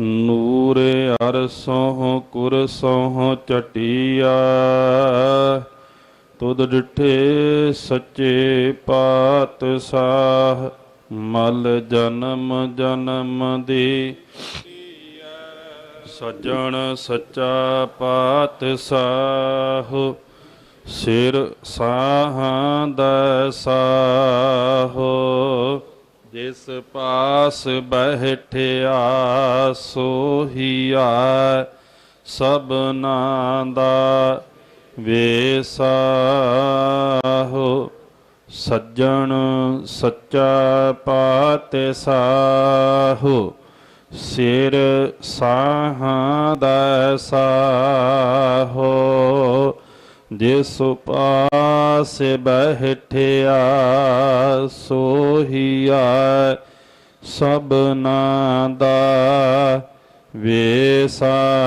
ਨੂਰ ਅਰਸੋਂ ਕੁਰਸੋਂ ਚਟਿਆ ਤੁਧ ਡਿਠੇ ਸੱਚੇ ਪਾਤਸ਼ਾਹ, ਮਲ ਜਨਮ ਜਨਮ ਦੀ। ਸੱਜਣ ਸੱਚਾ ਪਾਤਸ਼ਾਹ, ਸਿਰ ਸਾਹਾਂ ਦਾ ਸਾਹੋ। ਜਿਸ ਪਾਸ ਬਹਿਠਿਆ ਸੋਹੀਆ ਸਭਨਾ ਦਾ ਵੇਸਾਹੋ ਸੱਜਣ ਸੱਚਾ ਪਾਤਸ਼ਾਹੋ ਸਿਰ ਸਾਹਾਂ ਦਾ ਸਾਹੋ ਜਿਸ ਪਾਸ ਬਹਿਠਿਆ ਸੋਹੀਆ ਸਭਨਾ ਦਾ ਵੇਸਾਹੋ।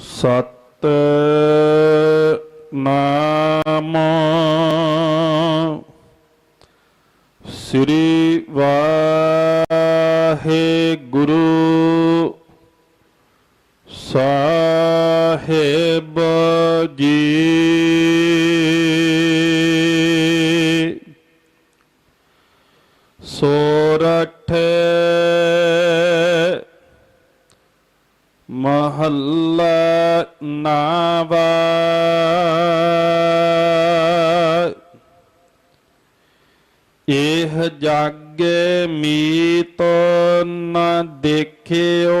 ਸਤ ਨਾਮ ਸ੍ਰੀ ਵਾਹਿਗੁਰੂ। ਸੋਰਠ ਮਹੱਲਾ ਨਾਵਾ ਇਹ ਜਗ ਮੀਤ ਨ ਦੇਖਿਓ।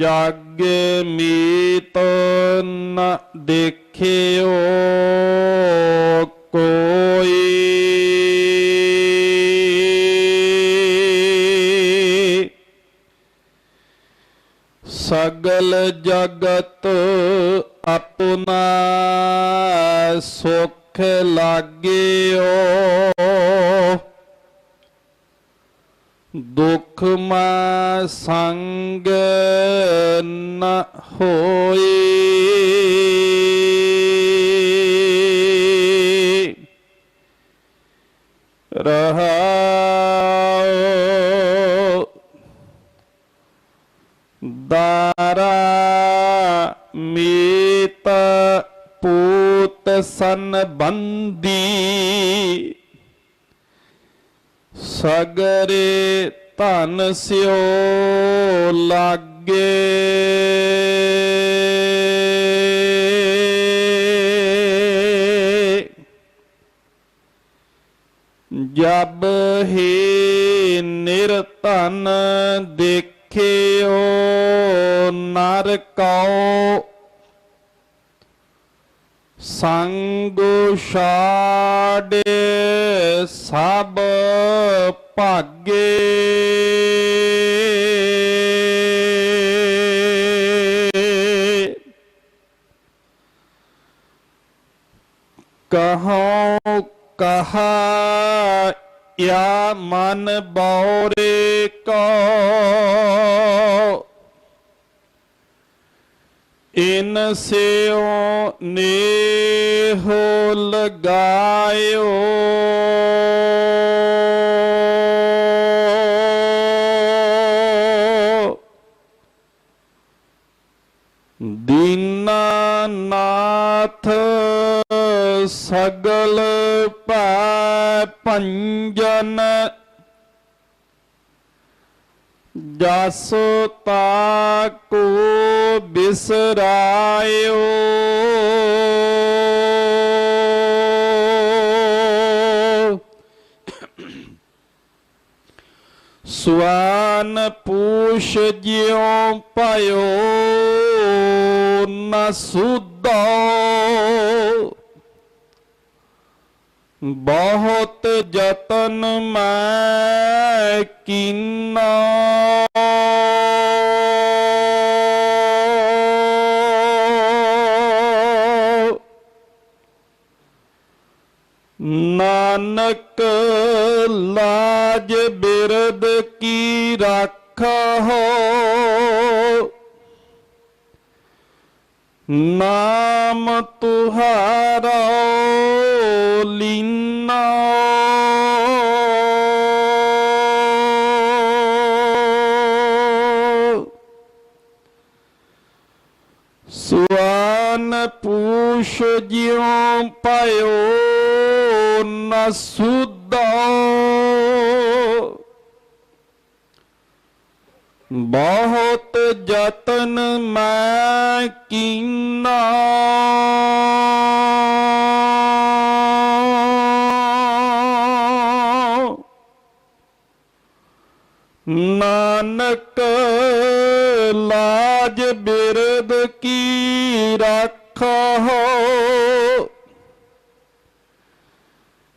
ਜਗ ਮੀਤ ਨ ਦੇਖਿਓ ਕੋਈ। ਸਗਲ ਜਗਤ ਆਪਣਾ ਸੁਖ ਲਾਗਿਓ। ਦੁਖ ਮਾ ਸੰਗ ਨ ਹੋਈ। ਰਹਾਉ ਦਾਰਾ ਮੀਤ ਪੂਤ ਸੰਬੰਦੀ ਸਗਰੇ ਧਨ ਸਿਓ ਲਾਗੇ। ਜਬ ਹੀ ਨਿਰਧਨ ਦੇਖਿਓ ਨਰ ਕਉ ਸੰਗ ਛਾੜੇ ਸਭ ਭਾਗੇ। ਕਹਉ ਕਹਾ ਯਾ ਮਨ ਬੌਰੇ ਕੋ ਇਨ ਸਿਓ ਨੇਹੋ ਲਗਾਇਓ ਦੀਨਾਨਾਥ ਸਗਲ ਭੈ ਭੰਜਨ ਜਸ ਤਾ ਬਿਸਰਾਇਓ। ਸੁਆਨ ਪੂਛ ਜਿਉ ਭਇਓ ਨ ਸੁਧੋ। ਬਹੁਤ ਯਤਨ ਮੈਂ ਕੀਨਾ। ਨਾਨਕ ਲਾਜ ਬਿਰਦ ਕੀ ਰਾਖਾ। ਨਾਮ ਤੁਹਾਰਾ ਲੀਨਾ ਸੁਆਨ ਪੂਛ ਜਿਉ ਪਾਇਓ ਨ ਸੁਧੋ ਬਹੁਤ ਯਤਨ ਮੈਂ ਕੀਨਾ ਨਾਨਕ ਲਾਜ ਬਿਰਦ ਕੀ ਰਾਖੋ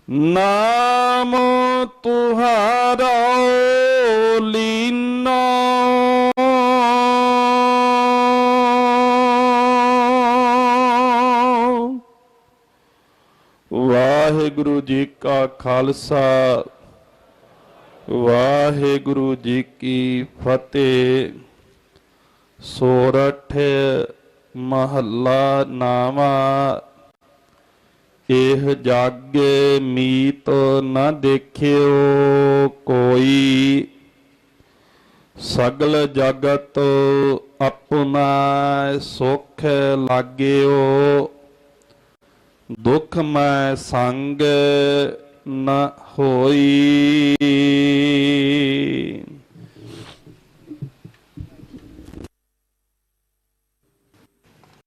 ਨਾਮ ਤੁਹਾਰਾ ਲੀਨਾ ਵਾਹਿਗੁਰੂ ਜੀ ਕਾ ਖਾਲਸਾ, ਵਾਹਿਗੁਰੂ ਜੀ ਕੀ ਫਤਿਹ। ਸੋਰਠ ਮਹੱਲਾ ਨਾਵਾ ਇਹ ਜਾਗੇ ਮੀਤ ਨ ਦੇਖਿਓ ਕੋਈ। ਸਗਲ ਜਗਤ ਆਪਣਾ ਸੁਖ ਲਾਗਿਓ ਦੁਖ ਮੈਂ ਸੰਗ ਨ ਹੋਈ।